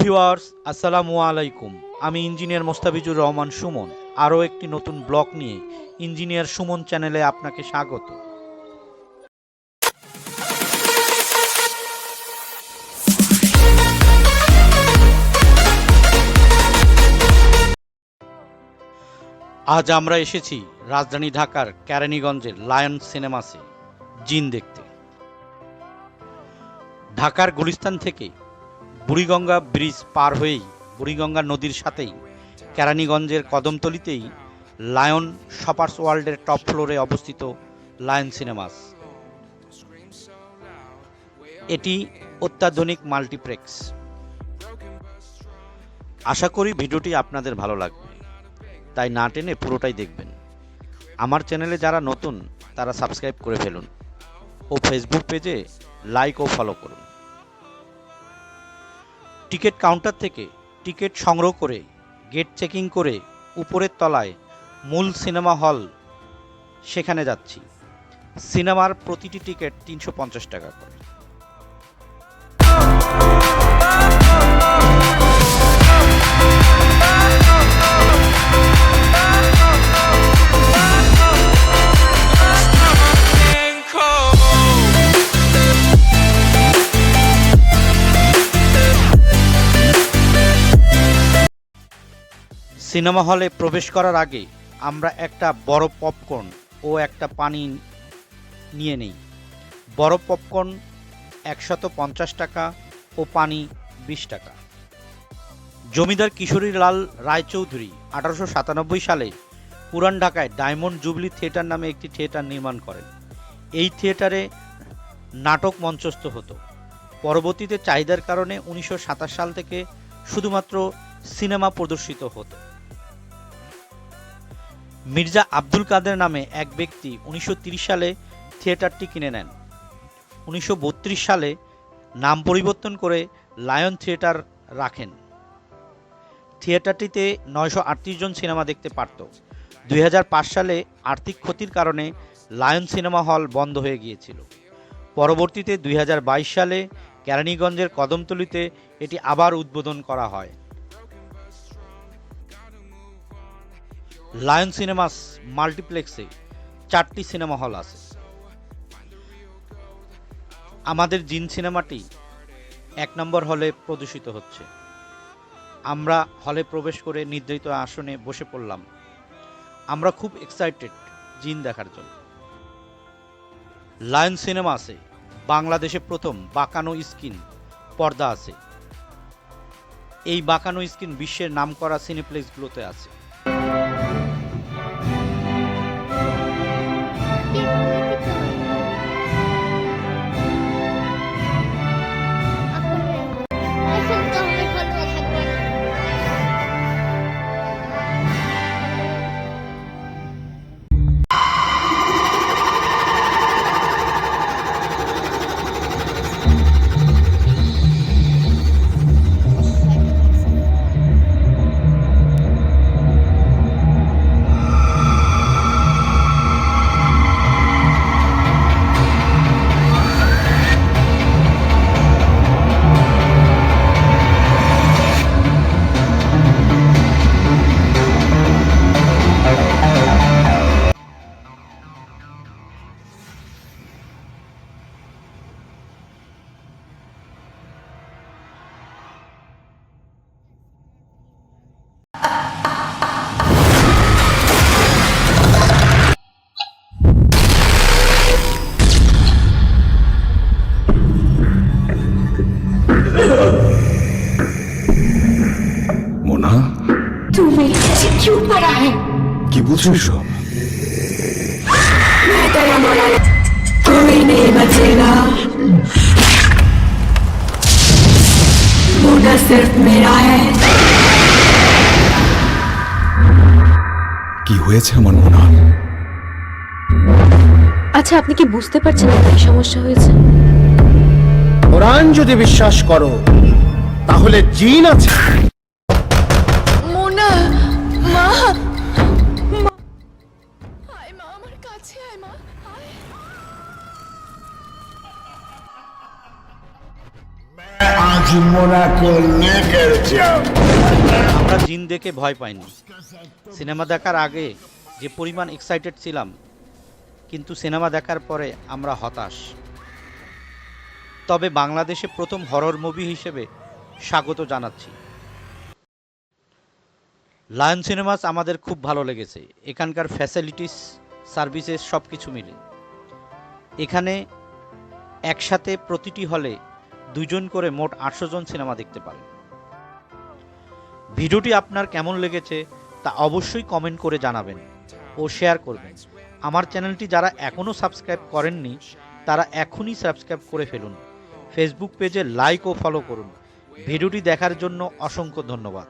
Viewers আসসালামু আলাইকুম। আমি ইঞ্জিনিয়ার মোস্তাফিজুর রহমান সুমন। আরও একটি নতুন ব্লগ নিয়ে ইঞ্জিনিয়ার সুমন চ্যানেলে আপনাকে স্বাগত। আজ আমরা এসেছি রাজধানী ঢাকার কেরানীগঞ্জের লায়ন সিনেমাসে, জিন দেখতে। ঢাকার গুলিস্তান থেকে বুড়িগঙ্গা ব্রিজ পার হয়েই, বুড়িগঙ্গা নদীর সাথেই, কেরানীগঞ্জের কদমতলিতেই লায়ন শপার্স ওয়ার্ল্ডের টপ ফ্লোরে অবস্থিত লায়ন সিনেমাস। এটি অত্যাধুনিক মাল্টিপ্লেক্স। আশা করি ভিডিওটি আপনাদের ভালো লাগবে। তাই না টেনে পুরোটাই দেখবেন। আমার চ্যানেলে যারা নতুন, তারা সাবস্ক্রাইব করে ফেলুন। ও ফেসবুক পেজে লাইক ও ফলো করুন। টিকিট কাউন্টার থেকে টিকিট সংগ্রহ করে, গেট চেকিং করে উপরের তলায় মূল সিনেমা হল সেখানে যাচ্ছি। সিনেমার প্রতিটি টিকিট তিনশো পঞ্চাশ টাকা করে। সিনেমা হলে প্রবেশ করার আগে আমরা একটা বড় পপকর্ন ও একটা পানি নিয়ে নেই। বড় পপকর্ন একশত পঞ্চাশ টাকা ও পানি বিশ টাকা। জমিদার কিশোরী কিশোরীলাল রায়চৌধুরী আঠারোশো সাতানব্বই সালে পুরান ঢাকায় ডায়মন্ড জুবলি থিয়েটার নামে একটি থিয়েটার নির্মাণ করেন। এই থিয়েটারে নাটক মঞ্চস্থ হতো। পরবর্তীতে চাহিদার কারণে উনিশশো সাতাশ সাল থেকে শুধুমাত্র সিনেমা প্রদর্শিত হতো। মির্জা আব্দুল কাদের নামে এক ব্যক্তি উনিশশো সালে থিয়েটারটি কিনে নেন। উনিশশো বত্রিশ সালে নাম পরিবর্তন করে লায়ন থিয়েটার রাখেন। থিয়েটারটিতে নয়শো আটত্রিশ জন সিনেমা দেখতে পারত। দুই হাজার পাঁচ সালে আর্থিক ক্ষতির কারণে লায়ন সিনেমা হল বন্ধ হয়ে গিয়েছিল। পরবর্তীতে দুই হাজার বাইশ সালে কেরানীগঞ্জের কদমতলিতে এটি আবার উদ্বোধন করা হয়। লায়ন সিনেমাস মাল্টিপ্লেক্সে চারটি সিনেমা হল আছে। আমাদের জিন সিনেমাটি এক নম্বর হলে প্রদর্শিত হচ্ছে। আমরা হলে প্রবেশ করে নির্ধারিত আসনে বসে পড়লাম। আমরা খুব এক্সাইটেড জিন দেখার জন্য। লায়ন সিনেমা আছে বাংলাদেশে প্রথম বাঁকানো স্ক্রিন পর্দা আছে। এই বাঁকানো স্ক্রিন বিশ্বের নামকরা সিনেপ্লেক্সগুলোতে আছে। तू मेरे पीछे क्यों पड़ा है কি বলছো এসব मैं तेरा मोना कोई नहीं बचेगा मोना सिर्फ मेरा है কি হয়েছে আমার মোনা আচ্ছা আপনি কি বুঝতে পারছেন না কি সমস্যা হয়েছে কোরআন যদি বিশ্বাস করো তাহলে জিন আছে মোনা আমরা জিন দেখে ভয় পাইনি। সিনেমা দেখার আগে যে পরিমাণ এক্সাইটেড ছিলাম, কিন্তু সিনেমা দেখার পরে আমরা হতাশ। তবে বাংলাদেশে প্রথম হরর মুভি হিসেবে স্বাগত জানাচ্ছি। লায়ন সিনেমাস আমাদের খুব ভালো লেগেছে। এখানকার ফ্যাসিলিটিস সার্ভিসেস সব কিছু মিলে এখানে একসাথে প্রতিটি হলে দুজন করে মোট আটশো জন সিনেমা দেখতে পারে ভিডিওটি আপনার কেমন লেগেছে তা অবশ্যই কমেন্ট করে জানাবেন ও শেয়ার করবেন। আমার চ্যানেলটি যারা এখনও সাবস্ক্রাইব করেননি, তারা এখনই সাবস্ক্রাইব করে ফেলুন। ফেসবুক পেজে লাইক ও ফলো করুন। ভিডিওটি দেখার জন্য অসংখ্য ধন্যবাদ।